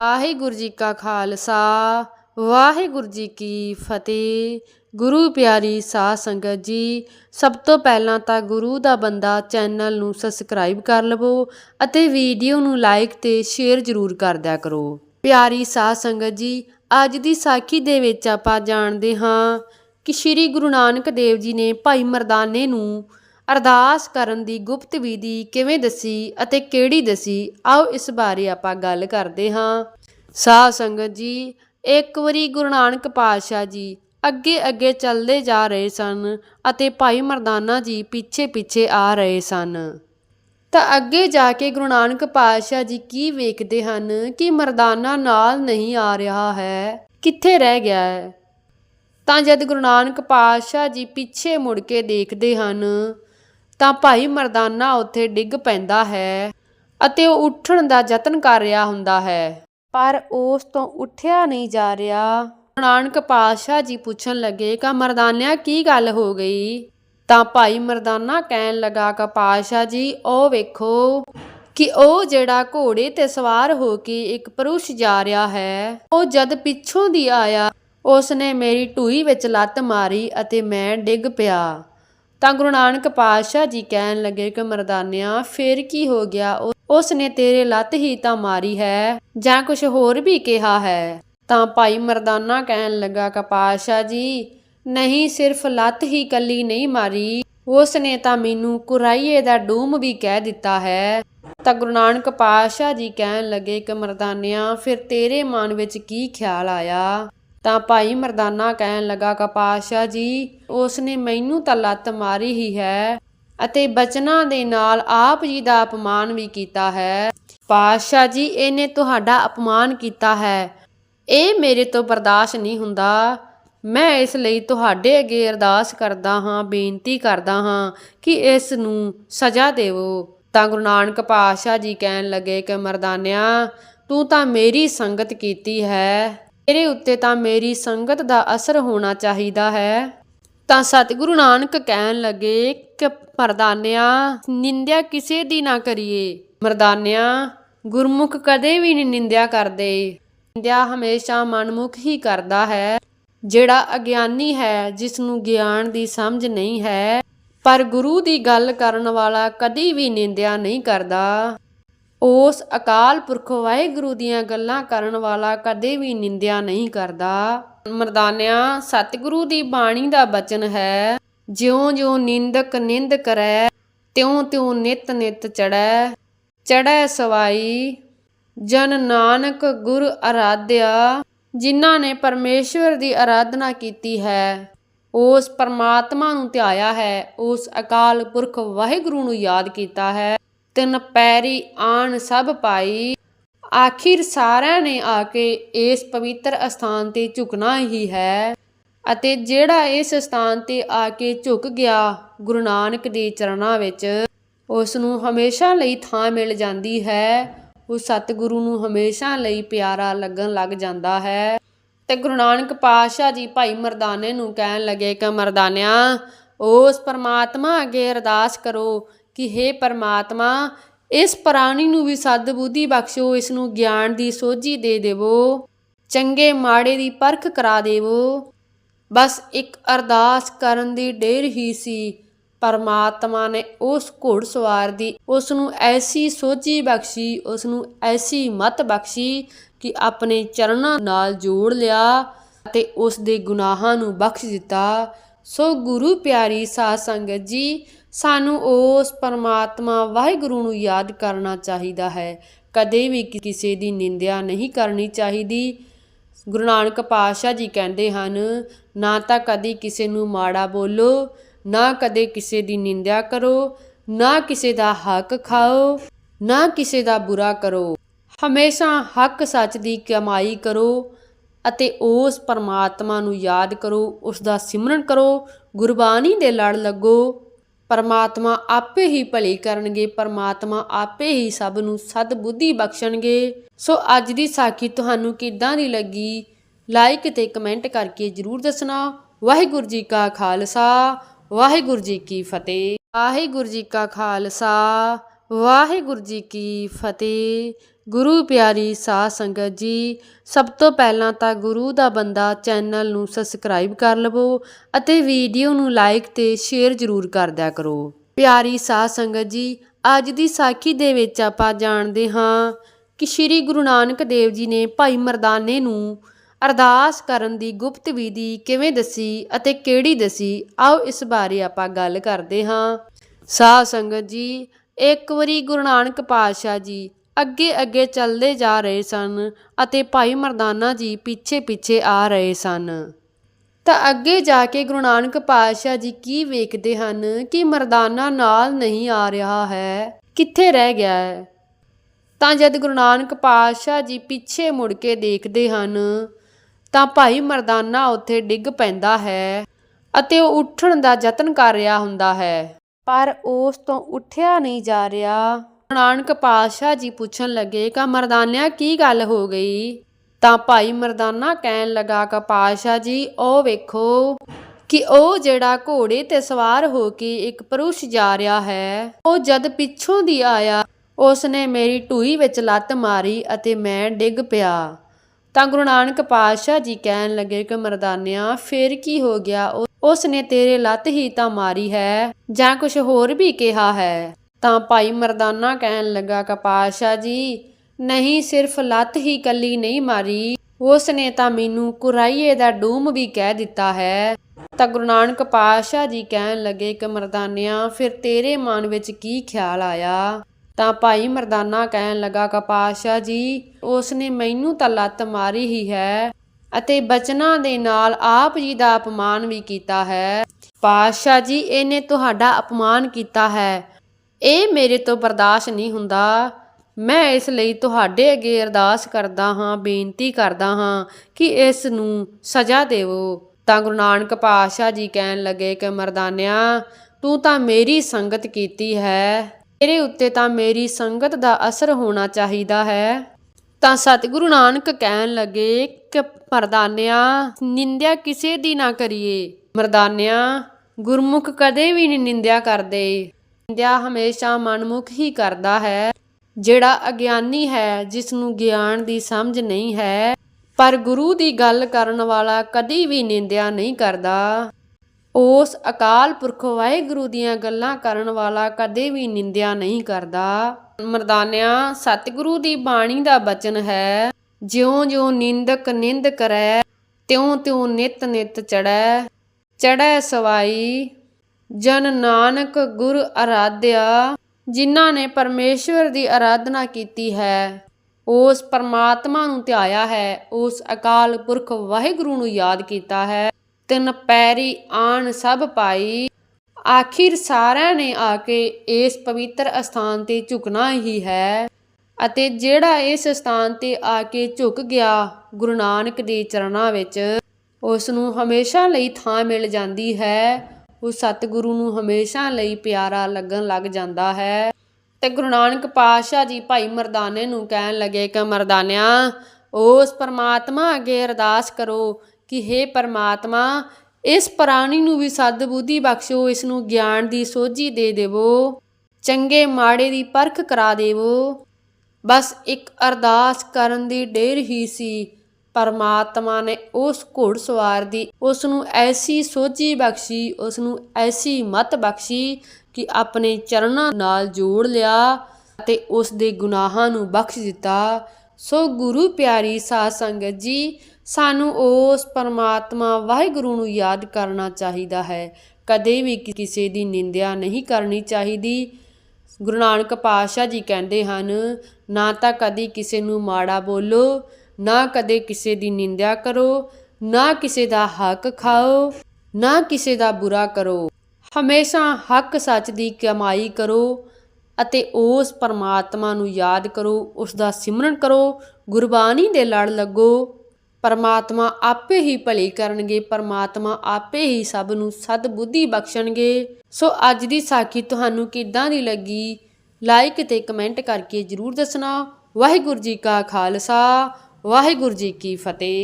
ਵਾਹਿਗੁਰੂ ਜੀ ਕਾ ਖਾਲਸਾ, ਵਾਹਿਗੁਰੂ ਜੀ ਕੀ ਫਤਿਹ। ਗੁਰੂ ਪਿਆਰੀ ਸਾਧ ਸੰਗਤ ਜੀ, ਸਭ ਤੋਂ ਪਹਿਲਾਂ ਤਾਂ ਗੁਰੂ ਦਾ ਬੰਦਾ ਚੈਨਲ ਨੂੰ ਸਬਸਕ੍ਰਾਈਬ ਕਰ ਲਵੋ ਅਤੇ ਵੀਡੀਓ ਨੂੰ ਲਾਈਕ ਤੇ ਸ਼ੇਅਰ ਜ਼ਰੂਰ ਕਰ ਦਿਆ ਕਰੋ। ਪਿਆਰੀ ਸਾਧ ਸੰਗਤ ਜੀ, ਅੱਜ ਦੀ ਸਾਖੀ ਦੇ ਵਿੱਚ ਆਪਾਂ ਜਾਣਦੇ ਹਾਂ ਕਿ ਸ੍ਰੀ ਗੁਰੂ ਨਾਨਕ ਦੇਵ ਜੀ ਨੇ ਭਾਈ ਮਰਦਾਨੇ ਨੂੰ ਅਰਦਾਸ ਕਰਨ ਦੀ ਗੁਪਤ ਵਿਧੀ ਕਿਵੇਂ ਦੱਸੀ ਅਤੇ ਕਿਹੜੀ ਦੱਸੀ? ਆਓ ਇਸ ਬਾਰੇ ਆਪਾਂ ਗੱਲ ਕਰਦੇ ਹਾਂ। ਸਾਧ ਸੰਗਤ ਜੀ, ਇੱਕ ਵਾਰੀ ਗੁਰੂ ਨਾਨਕ ਪਾਤਸ਼ਾਹ ਜੀ ਅੱਗੇ ਅੱਗੇ ਚੱਲਦੇ ਜਾ ਰਹੇ ਸਨ ਅਤੇ ਭਾਈ ਮਰਦਾਨਾ ਜੀ ਪਿੱਛੇ ਪਿੱਛੇ ਆ ਰਹੇ ਸਨ। ਤਾਂ ਅੱਗੇ ਜਾ ਕੇ ਗੁਰੂ ਨਾਨਕ ਪਾਤਸ਼ਾਹ ਜੀ ਕੀ ਵੇਖਦੇ ਹਨ? ਕਿ ਮਰਦਾਨਾ ਨਾਲ ਨਹੀਂ ਆ ਰਿਹਾ ਹੈ? ਕਿੱਥੇ ਰਹਿ ਗਿਆ ਹੈ? ਤਾਂ ਜਦ ਗੁਰੂ ਨਾਨਕ ਪਾਤਸ਼ਾਹ ਜੀ ਪਿੱਛੇ ਮੁੜ ਕੇ ਦੇਖਦੇ ਹਨ ਤਾਂ ਭਾਈ ਮਰਦਾਨਾ ਉੱਥੇ ਡਿੱਗ ਪੈਂਦਾ ਹੈ ਅਤੇ ਉਹ ਉੱਠਣ ਦਾ ਯਤਨ ਕਰ ਰਿਹਾ ਹੁੰਦਾ ਹੈ। ਪਰ ਉਸ ਤੋਂ ਉੱਠਿਆ ਨਹੀਂ ਜਾ ਰਿਹਾ। ਗੁਰੂ ਨਾਨਕ ਪਾਤਸ਼ਾਹ ਜੀ ਪੁੱਛਣ ਲੱਗੇ, ਕਿ ਮਰਦਾਨਿਆ, ਕੀ ਗੱਲ ਹੋ ਗਈ? ਤਾਂ ਭਾਈ ਮਰਦਾਨਾ ਕਹਿਣ ਲੱਗਾ, ਕਿ ਪਾਤਸ਼ਾਹ ਜੀ, ਉਹ ਵੇਖੋ ਕਿ ਉਹ ਜਿਹੜਾ ਘੋੜੇ ਤੇ ਸਵਾਰ ਹੋ ਕੇ ਇੱਕ ਪੁਰਸ਼ ਜਾ ਰਿਹਾ ਹੈ, ਉਹ ਜਦ ਪਿੱਛੋਂ ਦੀ ਆਇਆ ਉਸ ਨੇ ਮੇਰੀ ਟੂਈ ਵਿੱਚ ਲੱਤ ਮਾਰੀ ਅਤੇ ਮੈਂ ਡਿੱਗ ਪਿਆ। ਤਾਂ ਗੁਰੂ ਨਾਨਕ ਪਾਤਸ਼ਾਹ ਜੀ ਕਹਿਣ ਲੱਗੇ ਕਿ ਮਰਦਾਨਿਆ, ਫੇਰ ਕੀ ਹੋ ਗਿਆ? ਉਹ- ਉਸ ਨੇ ਤੇਰੇ ਲੱਤ ਹੀ ਤਾਂ ਮਾਰੀ ਹੈ, ਜਾਂ ਕੁਝ ਹੋਰ ਵੀ ਕਿਹਾ ਹੈ? ਤਾਂ ਭਾਈ ਮਰਦਾਨਾ ਕਹਿਣ ਲੱਗਾ ਕਿ ਪਾਤਸ਼ਾਹ ਜੀ, ਨਹੀਂ, ਸਿਰਫ ਲੱਤ ਹੀ ਕੱਲੀ ਨਹੀਂ ਮਾਰੀ। ਉਸ ਨੇ ਤਾਂ ਮੈਨੂੰ ਕੁਰਾਈਏ ਦਾ ਡੂਮ ਵੀ ਕਹਿ ਦਿੱਤਾ ਹੈ। ਤਾਂ ਗੁਰੂ ਨਾਨਕ ਪਾਤਸ਼ਾਹ ਜੀ ਕਹਿਣ ਲੱਗੇ ਕਿ ਮਰਦਾਨਿਆ, ਫਿਰ ਤੇਰੇ ਮਨ ਵਿੱਚ ਕੀ ਖਿਆਲ ਆਇਆ? ਤਾਂ ਭਾਈ ਮਰਦਾਨਾ ਕਹਿਣ ਲੱਗਾ ਕਿ ਪਾਤਸ਼ਾਹ ਜੀ ਉਸ ਨੇ ਮੈਨੂੰ ਤਾਂ ਲੱਤ ਮਾਰੀ ਹੀ ਹੈ ਅਤੇ ਬਚਨਾਂ ਦੇ ਨਾਲ ਆਪ ਜੀ ਦਾ ਅਪਮਾਨ ਵੀ ਕੀਤਾ ਹੈ। ਪਾਤਸ਼ਾਹ ਜੀ, ਇਹਨੇ ਤੁਹਾਡਾ ਅਪਮਾਨ ਕੀਤਾ ਹੈ। ਇਹ ਮੇਰੇ ਤੋਂ ਬਰਦਾਸ਼ਤ ਨਹੀਂ ਹੁੰਦਾ। ਮੈਂ ਇਸ ਲਈ ਤੁਹਾਡੇ ਅੱਗੇ ਅਰਦਾਸ ਕਰਦਾ ਹਾਂ, ਬੇਨਤੀ ਕਰਦਾ ਹਾਂ ਕਿ ਇਸ ਨੂੰ ਸਜ਼ਾ ਦੇਵੋ। ਤਾਂ ਗੁਰੂ ਨਾਨਕ ਪਾਤਸ਼ਾਹ ਜੀ ਕਹਿਣ ਲੱਗੇ ਕਿ, ਮਰਦਾਨਿਆ, ਤੂੰ ਤਾਂ ਮੇਰੀ ਸੰਗਤ ਕੀਤੀ ਹੈ। ਤੇਰੇ ਉੱਤੇ ਤਾਂ ਮੇਰੀ ਸੰਗਤ ਦਾ ਅਸਰ ਹੋਣਾ ਚਾਹੀਦਾ ਹੈ। ਤਾਂ ਸਤਿਗੁਰੂ ਨਾਨਕ ਕਹਿਣ ਲੱਗੇ ਕਿ ਮਰਦਾਨਿਆ, ਨਿੰਦਿਆ ਕਿਸੇ ਦੀ ਨਾ ਕਰੀਏ। ਮਰਦਾਨਿਆ, ਗੁਰਮੁਖ ਕਦੇ ਵੀ ਨਹੀਂ ਨਿੰਦਿਆ ਕਰਦੇ। ਨਿੰਦਿਆ ਹਮੇਸ਼ਾ ਮਨਮੁਖ ਹੀ ਕਰਦਾ ਹੈ। ਜਿਹੜਾ ਅਗਿਆਨੀ ਹੈ ਜਿਸ ਨੂੰ ਗਿਆਨ ਦੀ ਸਮਝ ਨਹੀਂ ਹੈ, ਪਰ ਗੁਰੂ ਦੀ ਗੱਲ ਕਰਨ ਵਾਲਾ ਕਦੀ ਵੀ ਨਿੰਦਿਆ ਨਹੀਂ ਕਰਦਾ। ਉਸ ਅਕਾਲ ਪੁਰਖ ਵਾਹਿਗੁਰੂ ਦੀਆਂ ਗੱਲਾਂ ਕਰਨ ਵਾਲਾ ਕਦੇ ਵੀ ਨਿੰਦਿਆ ਨਹੀਂ ਕਰਦਾ। ਮਰਦਾਨਿਆ, ਸਤਿਗੁਰੂ ਦੀ ਬਾਣੀ ਦਾ ਬਚਨ ਹੈ, ਜਿਉਂ-ਜਿਉਂ ਨਿੰਦਕ ਨਿੰਦ ਕਰੈ, ਤਿਉਂ-ਤਿਉਂ ਨਿਤ ਨਿਤ ਚੜੈ ਚੜੈ ਸਵਾਈ। ਜਨ ਨਾਨਕ ਗੁਰ ਅਰਾਧਿਆ, ਜਿਨ੍ਹਾਂ ਨੇ ਪਰਮੇਸ਼ਵਰ ਦੀ ਆਰਾਧਨਾ ਕੀਤੀ ਹੈ, ਉਸ ਪਰਮਾਤਮਾ ਨੂੰ ਧਿਆਇਆ ਹੈ, ਉਸ ਅਕਾਲ ਪੁਰਖ ਵਾਹਿਗੁਰੂ ਨੂੰ ਯਾਦ ਕੀਤਾ ਹੈ। ਤਿੰਨ ਪੈਰੀ ਆਣ ਸਭ ਪਾਈ। ਆਖਿਰ ਸਾਰਿਆਂ ਨੇ ਆ ਕੇ ਇਸ ਪਵਿੱਤਰ ਅਸਥਾਨ ਤੇ ਝੁਕਣਾ ਹੀ ਹੈ ਅਤੇ ਜਿਹੜਾ ਇਸ ਸਥਾਨ ਤੇ ਆ ਕੇ ਝੁਕ ਗਿਆ ਗੁਰੂ ਨਾਨਕ ਦੇ ਚਰਨਾਂ ਵਿੱਚ ਉਸ ਨੂੰ ਹਮੇਸ਼ਾ ਲਈ ਥਾਂ ਮਿਲ ਜਾਂਦੀ ਹੈ। ਉਹ ਸਤਿਗੁਰੂ ਨੂੰ ਹਮੇਸ਼ਾ ਲਈ ਪਿਆਰਾ ਲੱਗਣ ਲੱਗ ਜਾਂਦਾ ਹੈ। ਤੇ ਗੁਰੂ ਨਾਨਕ ਪਾਤਸ਼ਾਹ ਜੀ ਭਾਈ ਮਰਦਾਨੇ ਨੂੰ ਕਹਿਣ ਲੱਗੇ ਕਿ ਮਰਦਾਨਿਆ, ਉਸ ਪਰਮਾਤਮਾ ਅੱਗੇ ਅਰਦਾਸ ਕਰੋ ਕਿ हे ਪਰਮਾਤਮਾ, ਇਸ ਪ੍ਰਾਣੀ ਨੂੰ ਵੀ ਸਦ ਬੁੱਧੀ ਬਖਸ਼ੋ, ਇਸ ਨੂੰ ਗਿਆਨ ਦੀ ਸੋਝੀ ਦੇ ਦੇਵੋ, ਚੰਗੇ ਮਾੜੇ ਦੀ ਪਰਖ ਕਰਾ ਦੇਵੋ। ਬਸ ਇੱਕ ਅਰਦਾਸ ਕਰਨ ਦੀ ਢੇਰ ਹੀ ਸੀ, ਪਰਮਾਤਮਾ ਨੇ ਉਸ ਘੋੜਸਵਾਰ ਦੀ, ਉਸ ਨੂੰ ਐਸੀ ਸੋਝੀ ਬਖਸ਼ੀ, ਉਸ ਨੂੰ ਐਸੀ ਮਤ ਬਖਸ਼ੀ ਕਿ ਆਪਣੇ ਚਰਨਾਂ ਨਾਲ ਜੋੜ ਲਿਆ ਅਤੇ ਉਸ ਦੇ ਗੁਨਾਹਾਂ ਨੂੰ ਬਖਸ਼ ਦਿੱਤਾ। ਸੋ ਗੁਰੂ ਪਿਆਰੀ ਸਾਧ ਸੰਗਤ ਜੀ ਸਾਨੂੰ ਉਸ ਪਰਮਾਤਮਾ ਵਾਹਿਗੁਰੂ ਨੂੰ ਯਾਦ ਕਰਨਾ ਚਾਹੀਦਾ ਹੈ। ਕਦੇ ਵੀ ਕਿਸੇ ਦੀ ਨਿੰਦਿਆ ਨਹੀਂ ਕਰਨੀ ਚਾਹੀਦੀ। ਗੁਰੂ ਨਾਨਕ ਪਾਤਸ਼ਾਹ ਜੀ ਕਹਿੰਦੇ ਹਨ, ਨਾ ਤਾਂ ਕਦੀ ਕਿਸੇ ਨੂੰ ਮਾੜਾ ਬੋਲੋ, ਨਾ ਕਦੇ ਕਿਸੇ ਦੀ ਨਿੰਦਿਆ ਕਰੋ, ਨਾ ਕਿਸੇ ਦਾ ਹੱਕ ਖਾਓ, ਨਾ ਕਿਸੇ ਦਾ ਬੁਰਾ ਕਰੋ। ਹਮੇਸ਼ਾ ਹੱਕ ਸੱਚ ਦੀ ਕਮਾਈ ਕਰੋ ਅਤੇ ਉਸ ਪਰਮਾਤਮਾ ਨੂੰ ਯਾਦ ਕਰੋ, ਉਸ ਦਾ ਸਿਮਰਨ ਕਰੋ, ਗੁਰਬਾਣੀ ਦੇ ਲੜ ਲੱਗੋ। ਪਰਮਾਤਮਾ ਆਪੇ ਹੀ ਭਲੀ ਕਰਨਗੇ, ਪਰਮਾਤਮਾ ਆਪੇ ਹੀ ਸਭ ਨੂੰ ਸਦ ਬੁੱਧੀ ਬਖਸ਼ਣਗੇ। ਸੋ ਅੱਜ ਦੀ ਸਾਖੀ ਤੁਹਾਨੂੰ ਕਿੱਦਾਂ ਦੀ ਲੱਗੀ? ਲਾਈਕ ਤੇ ਕਮੈਂਟ ਕਰਕੇ ਜਰੂਰ ਦੱਸਣਾ। ਵਾਹਿਗੁਰੂ ਜੀ ਕਾ ਖਾਲਸਾ, ਵਾਹਿਗੁਰੂ ਜੀ ਕੀ ਫਤਿਹ। ਵਾਹਿਗੁਰੂ ਜੀ ਕਾ ਖਾਲਸਾ। ਵਾਹਿਗੁਰੂ ਜੀ ਕੀ ਫਤਿਹ। ਗੁਰੂ ਪਿਆਰੀ ਸਾਧ ਸੰਗਤ ਜੀ, ਸਭ ਤੋਂ ਪਹਿਲਾਂ ਤਾਂ ਗੁਰੂ ਦਾ ਬੰਦਾ ਚੈਨਲ ਨੂੰ ਸਬਸਕ੍ਰਾਈਬ ਕਰ ਲਵੋ ਅਤੇ ਵੀਡੀਓ ਨੂੰ ਲਾਈਕ ਤੇ ਸ਼ੇਅਰ ਜ਼ਰੂਰ ਕਰ ਦਿਆ ਕਰੋ। ਪਿਆਰੀ ਸਾਧ ਸੰਗਤ ਜੀ, ਅੱਜ ਦੀ ਸਾਖੀ ਦੇ ਵਿੱਚ ਆਪਾਂ ਜਾਣਦੇ ਹਾਂ ਕਿ ਸ੍ਰੀ ਗੁਰੂ ਨਾਨਕ ਦੇਵ ਜੀ ਨੇ ਭਾਈ ਮਰਦਾਨੇ ਨੂੰ ਅਰਦਾਸ ਕਰਨ ਦੀ ਗੁਪਤ ਵਿਧੀ ਕਿਵੇਂ ਦੱਸੀ ਅਤੇ ਕਿਹੜੀ ਦੱਸੀ, ਆਓ ਇਸ ਬਾਰੇ ਆਪਾਂ ਗੱਲ ਕਰਦੇ ਹਾਂ। ਸਾਧ ਸੰਗਤ ਜੀ ਇੱਕ ਵਾਰੀ ਗੁਰੂ ਨਾਨਕ ਪਾਤਸ਼ਾਹ ਜੀ ਅੱਗੇ ਅੱਗੇ ਚੱਲਦੇ ਜਾ ਰਹੇ ਸਨ ਅਤੇ ਭਾਈ ਮਰਦਾਨਾ ਜੀ ਪਿੱਛੇ ਪਿੱਛੇ ਆ ਰਹੇ ਸਨ। ਤਾਂ ਅੱਗੇ ਜਾ ਕੇ ਗੁਰੂ ਨਾਨਕ ਪਾਤਸ਼ਾਹ ਜੀ ਕੀ ਵੇਖਦੇ ਹਨ? ਕਿ ਮਰਦਾਨਾ ਨਾਲ ਨਹੀਂ ਆ ਰਿਹਾ ਹੈ? ਕਿੱਥੇ ਰਹਿ ਗਿਆ ਹੈ? ਤਾਂ ਜਦ ਗੁਰੂ ਨਾਨਕ ਪਾਤਸ਼ਾਹ ਜੀ ਪਿੱਛੇ ਮੁੜ ਕੇ ਦੇਖਦੇ ਹਨ, ਤਾਂ ਭਾਈ ਮਰਦਾਨਾ ਉੱਥੇ ਡਿੱਗ ਪੈਂਦਾ ਹੈ ਅਤੇ ਉਹ ਉੱਠਣ ਦਾ ਯਤਨ ਕਰ ਰਿਹਾ ਹੁੰਦਾ ਹੈ। ਪਰ ਉਸ ਤੋਂ ਉੱਠਿਆ ਨਹੀਂ ਜਾ ਰਿਹਾ। ਨਾਨਕ ਪਾਤਸ਼ਾਹ ਜੀ ਪੁੱਛਣ ਲੱਗੇ, ਕਿ ਮਰਦਾਨਿਆ ਕੀ ਗੱਲ ਹੋ ਗਈ? ਤਾਂ ਭਾਈ ਮਰਦਾਨਾ ਕਹਿਣ ਲੱਗਾ, ਕਿ ਪਾਤਸ਼ਾਹ ਜੀ, ਉਹ ਵੇਖੋ ਕਿ ਉਹ ਜਿਹੜਾ ਘੋੜੇ ਤੇ ਸਵਾਰ ਹੋ ਕੇ ਇੱਕ ਪੁਰਸ਼ ਜਾ ਰਿਹਾ ਹੈ। ਉਹ ਜਦ ਪਿੱਛੋਂ ਦੀ ਆਇਆ, ਉਸ ਨੇ ਮੇਰੀ ਟੂਈ ਵਿੱਚ ਲੱਤ ਮਾਰੀ ਅਤੇ ਮੈਂ ਡਿੱਗ ਪਿਆ। ਤਾਂ ਗੁਰੂ ਨਾਨਕ ਪਾਤਸ਼ਾਹ ਜੀ ਕਹਿਣ ਲੱਗੇ ਕਿ ਮਰਦਾਨਿਆ, ਫੇਰ ਕੀ ਹੋ ਗਿਆ? ਉਸ ਨੇ ਤੇਰੇ ਲੱਤ ਹੀ ਤਾਂ ਮਾਰੀ ਹੈ, ਜਾਂ ਕੁਝ ਹੋਰ ਵੀ ਕਿਹਾ ਹੈ? ਤਾਂ ਭਾਈ ਮਰਦਾਨਾ ਕਹਿਣ ਲੱਗਾ ਕਿ ਪਾਤਸ਼ਾਹ ਜੀ, ਨਹੀਂ, ਸਿਰਫ ਲੱਤ ਹੀ ਕੱਲੀ ਨਹੀਂ ਮਾਰੀ। ਉਸ ਨੇ ਤਾਂ ਮੈਨੂੰ ਕੁਰਾਈਏ ਦਾ ਡੂਮ ਵੀ ਕਹਿ ਦਿੱਤਾ ਹੈ। ਤਾਂ ਗੁਰੂ ਨਾਨਕ ਪਾਤਸ਼ਾਹ ਜੀ ਕਹਿਣ ਲੱਗੇ ਕਿ ਮਰਦਾਨਿਆ, ਫਿਰ ਤੇਰੇ ਮਨ ਵਿੱਚ ਕੀ ਖਿਆਲ ਆਇਆ? ਤਾਂ ਭਾਈ ਮਰਦਾਨਾ ਕਹਿਣ ਲੱਗਾ ਕਿ ਪਾਤਸ਼ਾਹ ਜੀ ਉਸ ਨੇ ਮੈਨੂੰ ਤਾਂ ਲੱਤ ਮਾਰੀ ਹੀ ਹੈ ਅਤੇ ਬਚਨਾਂ ਦੇ ਨਾਲ ਆਪ ਜੀ ਦਾ ਅਪਮਾਨ ਵੀ ਕੀਤਾ ਹੈ। ਪਾਤਸ਼ਾਹ ਜੀ, ਇਹਨੇ ਤੁਹਾਡਾ ਅਪਮਾਨ ਕੀਤਾ ਹੈ। ਇਹ ਮੇਰੇ ਤੋਂ ਬਰਦਾਸ਼ਤ ਨਹੀਂ ਹੁੰਦਾ। ਮੈਂ ਇਸ ਲਈ ਤੁਹਾਡੇ ਅੱਗੇ ਅਰਦਾਸ ਕਰਦਾ ਹਾਂ, ਬੇਨਤੀ ਕਰਦਾ ਹਾਂ ਕਿ ਇਸ ਨੂੰ ਸਜ਼ਾ ਦੇਵੋ। ਤਾਂ ਗੁਰੂ ਨਾਨਕ ਪਾਤਸ਼ਾਹ ਜੀ ਕਹਿਣ ਲੱਗੇ ਕਿ, ਮਰਦਾਨਿਆ, ਤੂੰ ਤਾਂ ਮੇਰੀ ਸੰਗਤ ਕੀਤੀ ਹੈ। ਤੇਰੇ ਉੱਤੇ ਤਾਂ ਮੇਰੀ ਸੰਗਤ ਦਾ ਅਸਰ ਹੋਣਾ ਚਾਹੀਦਾ ਹੈ। ਤਾਂ ਸਤਿਗੁਰੂ ਨਾਨਕ ਕਹਿਣ ਲੱਗੇ ਕਿ ਮਰਦਾਨਿਆ, ਨਿੰਦਿਆ ਕਿਸੇ ਦੀ ਨਾ ਕਰੀਏ। ਮਰਦਾਨਿਆ, ਗੁਰਮੁਖ ਕਦੇ ਵੀ ਨਹੀਂ ਨਿੰਦਿਆ ਕਰਦੇ। ਨਿੰਦਿਆ ਹਮੇਸ਼ਾ ਮਨਮੁਖ ਹੀ ਕਰਦਾ ਹੈ। ਜਿਹੜਾ ਅਗਿਆਨੀ ਹੈ ਜਿਸ ਨੂੰ ਗਿਆਨ ਦੀ ਸਮਝ ਨਹੀਂ ਹੈ, ਪਰ ਗੁਰੂ ਦੀ ਗੱਲ ਕਰਨ ਵਾਲਾ ਕਦੀ ਵੀ ਨਿੰਦਿਆ ਨਹੀਂ ਕਰਦਾ। ਉਸ ਅਕਾਲ ਪੁਰਖ ਵਾਹਿਗੁਰੂ ਦੀਆਂ ਗੱਲਾਂ ਕਰਨ ਵਾਲਾ ਕਦੇ ਵੀ ਨਿੰਦਿਆ ਨਹੀਂ ਕਰਦਾ। ਮਰਦਾਨਿਆ, ਸਤਿਗੁਰੂ ਦੀ ਬਾਣੀ ਦਾ ਬਚਨ ਹੈ, ਜਿਉਂ-ਜਿਉਂ ਨਿੰਦਕ ਨਿੰਦ ਕਰੈ, ਤਿਉਂ-ਤਿਉਂ ਨਿਤ ਨਿਤ ਚੜੈ ਚੜੈ ਸਵਾਈ। ਜਨ ਨਾਨਕ ਗੁਰ ਅਰਾਧਿਆ, ਜਿਨ੍ਹਾਂ ਨੇ ਪਰਮੇਸ਼ਵਰ ਦੀ ਆਰਾਧਨਾ ਕੀਤੀ ਹੈ, ਉਸ ਪਰਮਾਤਮਾ ਨੂੰ ਧਿਆਇਆ ਹੈ, ਉਸ ਅਕਾਲ ਪੁਰਖ ਵਾਹਿਗੁਰੂ ਨੂੰ ਯਾਦ ਕੀਤਾ ਹੈ। ਤਿੰਨ ਪੈਰੀ ਆਣ ਸਭ ਪਾਈ। ਆਖਿਰ ਸਾਰਿਆਂ ਨੇ ਆ ਕੇ ਇਸ ਪਵਿੱਤਰ ਅਸਥਾਨ ਤੇ ਝੁਕਣਾ ਹੀ ਹੈ ਅਤੇ ਜਿਹੜਾ ਇਸ ਸਥਾਨ ਤੇ ਆ ਕੇ ਝੁਕ ਗਿਆ ਗੁਰੂ ਨਾਨਕ ਦੇ ਚਰਨਾਂ ਵਿੱਚ ਉਸ ਨੂੰ ਹਮੇਸ਼ਾ ਲਈ ਥਾਂ ਮਿਲ ਜਾਂਦੀ ਹੈ। ਉਹ ਸਤਿਗੁਰੂ ਨੂੰ ਹਮੇਸ਼ਾ ਲਈ ਪਿਆਰਾ ਲੱਗਣ ਲੱਗ ਜਾਂਦਾ ਹੈ। ਤੇ ਗੁਰੂ ਨਾਨਕ ਪਾਤਸ਼ਾਹ ਜੀ ਭਾਈ ਮਰਦਾਨੇ ਨੂੰ ਕਹਿਣ ਲੱਗੇ ਕਿ ਮਰਦਾਨਿਆ, ਉਸ ਪਰਮਾਤਮਾ ਅੱਗੇ ਅਰਦਾਸ ਕਰੋ ਕਿ हे ਪਰਮਾਤਮਾ, ਇਸ ਪ੍ਰਾਣੀ ਨੂੰ ਵੀ ਸਦ ਬੁੱਧੀ ਬਖਸ਼ੋ, ਇਸ ਨੂੰ ਗਿਆਨ ਦੀ ਸੋਝੀ ਦੇ ਦੇਵੋ। ਚੰਗੇ ਮਾੜੇ ਦੀ ਪਰਖ ਕਰਾ ਦੇਵੋ। ਬਸ ਇੱਕ ਅਰਦਾਸ ਕਰਨ ਦੀ ਢੇਰ ਹੀ ਸੀ। ਪਰਮਾਤਮਾ ਨੇ ਉਸ ਘੋੜਸਵਾਰ ਦੀ, ਉਸ ਨੂੰ ਐਸੀ ਸੋਝੀ ਬਖਸ਼ੀ, ਉਸ ਨੂੰ ਐਸੀ ਮਤ ਬਖਸ਼ੀ ਕਿ ਆਪਣੇ ਚਰਨਾਂ ਨਾਲ ਜੋੜ ਲਿਆ ਅਤੇ ਉਸ ਦੇ ਗੁਨਾਹਾਂ ਨੂੰ ਬਖਸ਼ ਦਿੱਤਾ। ਸੋ ਗੁਰੂ ਪਿਆਰੀ ਸਾਧ ਸੰਗਤ ਜੀ ਸਾਨੂੰ ਉਸ ਪਰਮਾਤਮਾ ਵਾਹਿਗੁਰੂ ਨੂੰ ਯਾਦ ਕਰਨਾ ਚਾਹੀਦਾ ਹੈ। ਕਦੇ ਵੀ ਕਿਸੇ ਦੀ ਨਿੰਦਿਆ ਨਹੀਂ ਕਰਨੀ ਚਾਹੀਦੀ। ਗੁਰੂ ਨਾਨਕ ਪਾਤਸ਼ਾਹ ਜੀ ਕਹਿੰਦੇ ਹਨ, ਨਾ ਤਾਂ ਕਦੀ ਕਿਸੇ ਨੂੰ ਮਾੜਾ ਬੋਲੋ, ਨਾ ਕਦੇ ਕਿਸੇ ਦੀ ਨਿੰਦਿਆ ਕਰੋ, ਨਾ ਕਿਸੇ ਦਾ ਹੱਕ ਖਾਓ, ਨਾ ਕਿਸੇ ਦਾ ਬੁਰਾ ਕਰੋ। ਹਮੇਸ਼ਾ ਹੱਕ ਸੱਚ ਦੀ ਕਮਾਈ ਕਰੋ ਅਤੇ ਉਸ ਪਰਮਾਤਮਾ ਨੂੰ ਯਾਦ ਕਰੋ, ਉਸ ਦਾ ਸਿਮਰਨ ਕਰੋ, ਗੁਰਬਾਣੀ ਦੇ ਲੜ ਲੱਗੋ। ਪਰਮਾਤਮਾ ਆਪੇ ਹੀ ਭਲੀ ਕਰਨਗੇ, ਪਰਮਾਤਮਾ ਆਪੇ ਹੀ ਸਭ ਨੂੰ ਸਦ ਬੁੱਧੀ ਬਖਸ਼ਣਗੇ। ਸੋ ਅੱਜ ਦੀ ਸਾਖੀ ਤੁਹਾਨੂੰ ਕਿੱਦਾਂ ਦੀ ਲੱਗੀ? ਲਾਈਕ ਤੇ ਕਮੈਂਟ ਕਰਕੇ ਜਰੂਰ ਦੱਸਣਾ। ਵਾਹਿਗੁਰੂ ਜੀ ਕਾ ਖਾਲਸਾ, ਵਾਹਿਗੁਰੂ ਜੀ ਕੀ ਫਤਿਹ।